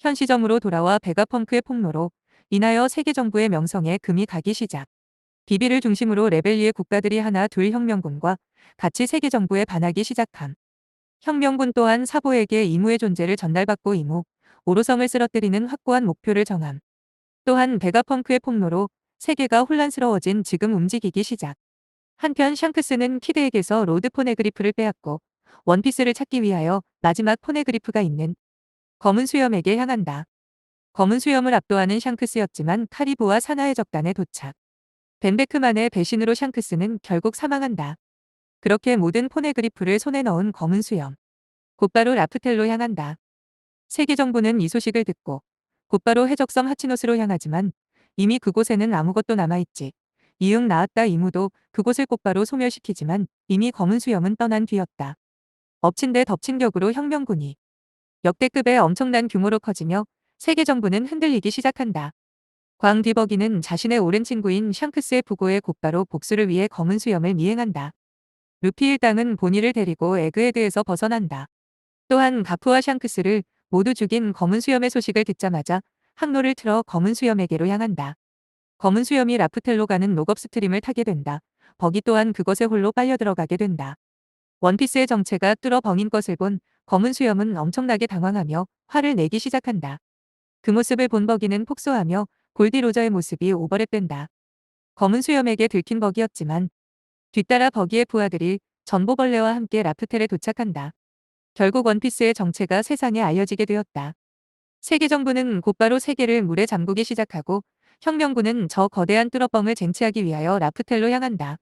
현 시점으로 돌아와 베가펑크의 폭로로 인하여 세계 정부의 명성에 금이 가기 시작. 비비를 중심으로 레벨리의 국가들이 하나 둘 혁명군과 같이 세계 정부에 반하기 시작함. 혁명군 또한 사보에게 이무의 존재를 전달받고 이무, 오로성을 쓰러뜨리는 확고한 목표를 정함. 또한 베가펑크의 폭로로 세계가 혼란스러워진 지금 움직이기 시작. 한편 샹크스는 키드에게서 로드 포네그리프를 빼앗고 원피스를 찾기 위하여 마지막 포네그리프가 있는 검은 수염에게 향한다. 검은 수염을 압도하는 샹크스였지만 카리브와 사나의 적단에 도착. 벤베크만의 배신으로 샹크스는 결국 사망한다. 그렇게 모든 포네그리프를 손에 넣은 검은 수염. 곧바로 라프텔로 향한다. 세계 정부는 이 소식을 듣고 곧바로 해적섬 하치노스로 향하지만 이미 그곳에는 아무것도 남아있지. 이응 나았다 이무도 그곳을 곧바로 소멸시키지만 이미 검은 수염은 떠난 뒤였다. 엎친 데 덮친 격으로 혁명군이 역대급의 엄청난 규모로 커지며 세계 정부는 흔들리기 시작한다. 광 디버기는 자신의 오랜 친구인 샹크스의 부고에 곧바로 복수를 위해 검은 수염을 미행한다. 루피 일당은 보니를 데리고 에그헤드에서 벗어난다. 또한 가프와 샹크스를 모두 죽인 검은 수염의 소식을 듣자마자 항로를 틀어 검은 수염에게로 향한다. 검은 수염이 라프텔로 가는 녹업 스트림을 타게 된다. 버기 또한 그것에 홀로 빨려 들어가게 된다. 원피스의 정체가 뚫어 벙인 것을 본 검은 수염은 엄청나게 당황하며 화를 내기 시작한다. 그 모습을 본 버기는 폭소하며 골디 로저의 모습이 오버랩된다. 검은 수염에게 들킨 버기였지만 뒤따라 버기의 부하들이 전보벌레와 함께 라프텔에 도착한다. 결국 원피스의 정체가 세상에 알려지게 되었다. 세계 정부는 곧바로 세계를 물에 잠그기 시작하고 혁명군은 저 거대한 뚫어뻥을 쟁취하기 위하여 라프텔로 향한다.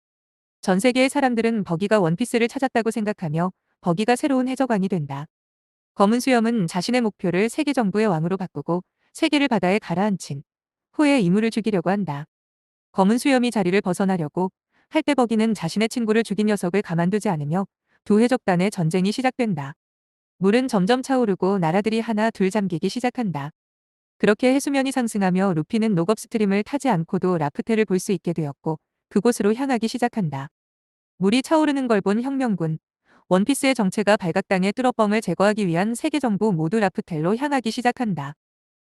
전 세계의 사람들은 버기가 원피스를 찾았다고 생각하며 버기가 새로운 해적왕이 된다. 검은 수염은 자신의 목표를 세계 정부의 왕으로 바꾸고 세계를 바다에 가라앉힌 후에 이물을 죽이려고 한다. 검은 수염이 자리를 벗어나려고 할 때 버기는 자신의 친구를 죽인 녀석을 가만두지 않으며 두 해적 단의 전쟁이 시작된다. 물은 점점 차오르고 나라들이 하나 둘 잠기기 시작한다. 그렇게 해수면이 상승하며 루피는 녹업 스트림을 타지 않고도 라프텔을 볼수 있게 되었고 그곳으로 향하기 시작한다. 물이 차오르는 걸 본 혁명군, 원피스의 정체가 발각당해 뚫어뻥을 제거하기 위한 세계 정부 모두 라프텔로 향하기 시작한다.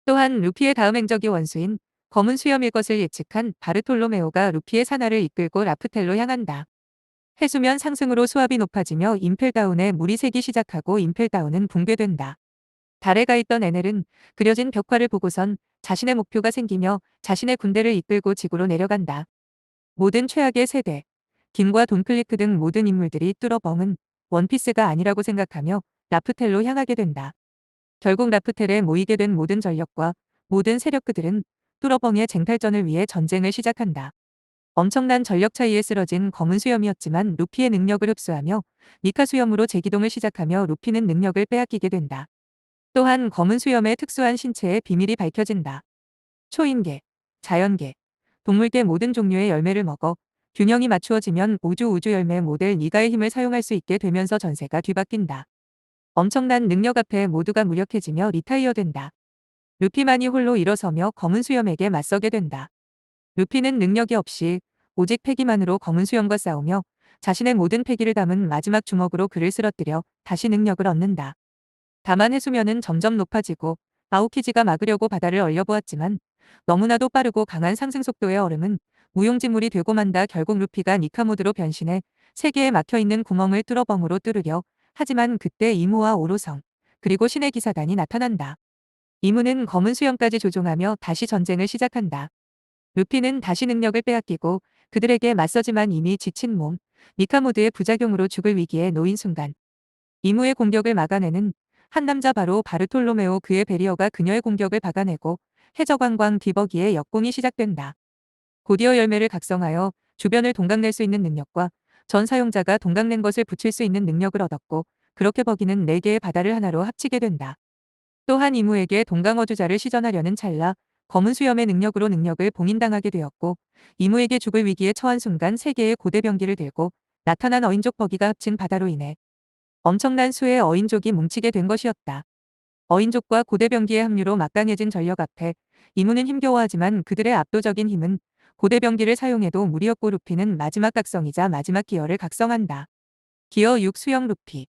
또한 루피의 다음 행적이 원수인 검은 수염일 것을 예측한 바르톨로메오가 루피의 산하를 이끌고 라프텔로 향한다. 해수면 상승으로 수압이 높아지며 임펠다운에 물이 새기 시작하고 임펠다운은 붕괴된다. 달에 가 있던 에넬은 그려진 벽화를 보고선 자신의 목표가 생기며 자신의 군대를 이끌고 지구로 내려간다. 모든 최악의 세대, 김과 돈클리크 등 모든 인물들이 뚫어벙은 원피스가 아니라고 생각하며 라프텔로 향하게 된다. 결국 라프텔에 모이게 된 모든 전력과 모든 세력들은 뚫어벙의 쟁탈전을 위해 전쟁을 시작한다. 엄청난 전력 차이에 쓰러진 검은 수염이었지만 루피의 능력을 흡수하며 니카 수염으로 재기동을 시작하며 루피는 능력을 빼앗기게 된다. 또한 검은 수염의 특수한 신체의 비밀이 밝혀진다. 초인계, 자연계, 동물계 모든 종류의 열매를 먹어 균형이 맞추어지면 우주 우주 열매 모델 니가의 힘을 사용할 수 있게 되면서 전세가 뒤바뀐다. 엄청난 능력 앞에 모두가 무력해지며 리타이어 된다. 루피만이 홀로 일어서며 검은 수염에게 맞서게 된다. 루피는 능력이 없이 오직 패기만으로 검은 수염과 싸우며 자신의 모든 패기를 담은 마지막 주먹으로 그를 쓰러뜨려 다시 능력을 얻는다. 다만 해수면은 점점 높아지고 아우키지가 막으려고 바다를 얼려보았지만 너무나도 빠르고 강한 상승 속도의 얼음은 무용지물이 되고 만다 결국 루피가 니카모드로 변신해 세계에 막혀있는 구멍을 뚫어벙으로 뚫으려 하지만 그때 이무와 오로성 그리고 신의 기사단이 나타난다. 이무는 검은 수염까지 조종하며 다시 전쟁을 시작한다. 루피는 다시 능력을 빼앗기고 그들에게 맞서지만 이미 지친 몸, 니카모드의 부작용으로 죽을 위기에 놓인 순간 이무의 공격을 막아내는 한 남자 바로 바르톨로메오 그의 베리어가 그녀의 공격을 박아내고 해저광광 디버기의 역공이 시작된다. 고디어 열매를 각성하여 주변을 동강낼 수 있는 능력과 전 사용자가 동강낸 것을 붙일 수 있는 능력을 얻었고 그렇게 버기는 4개의 바다를 하나로 합치게 된다. 또한 이무에게 동강어주자를 시전하려는 찰나 검은 수염의 능력으로 능력을 봉인당하게 되었고 이무에게 죽을 위기에 처한 순간 세개의 고대 병기를 들고 나타난 어인족 버기가 합친 바다로 인해 엄청난 수의 어인족이 뭉치게 된 것이었다. 어인족과 고대 병기의 합류로 막강해진 전력 앞에 이무는 힘겨워하지만 그들의 압도적인 힘은 고대병기를 사용해도 무리였고 루피는 마지막 각성이자 마지막 기어를 각성한다. 기어 6 수영 루피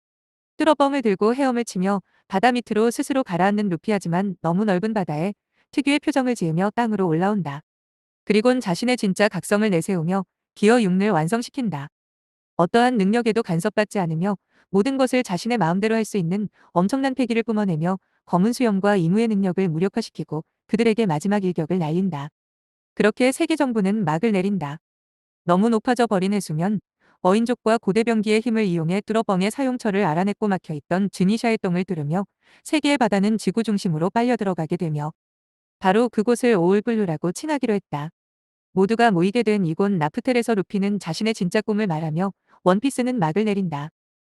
뚜러뻥을 들고 헤엄을 치며 바다 밑으로 스스로 가라앉는 루피하지만 너무 넓은 바다에 특유의 표정을 지으며 땅으로 올라온다. 그리곤 자신의 진짜 각성을 내세우며 기어 육를 완성시킨다. 어떠한 능력에도 간섭받지 않으며 모든 것을 자신의 마음대로 할 수 있는 엄청난 패기를 뿜어내며 검은 수염과 이무의 능력을 무력화시키고 그들에게 마지막 일격을 날린다. 그렇게 세계 정부는 막을 내린다. 너무 높아져 버린 해수면 어인족과 고대병기의 힘을 이용해 뚜러뻥의 사용처를 알아냈고 막혀있던 즈니샤의 똥을 뚫으며 세계의 바다는 지구 중심으로 빨려 들어가게 되며 바로 그곳을 오울블루라고 칭하기로 했다. 모두가 모이게 된 이곳 나프텔에서 루피는 자신의 진짜 꿈을 말하며 원피스는 막을 내린다.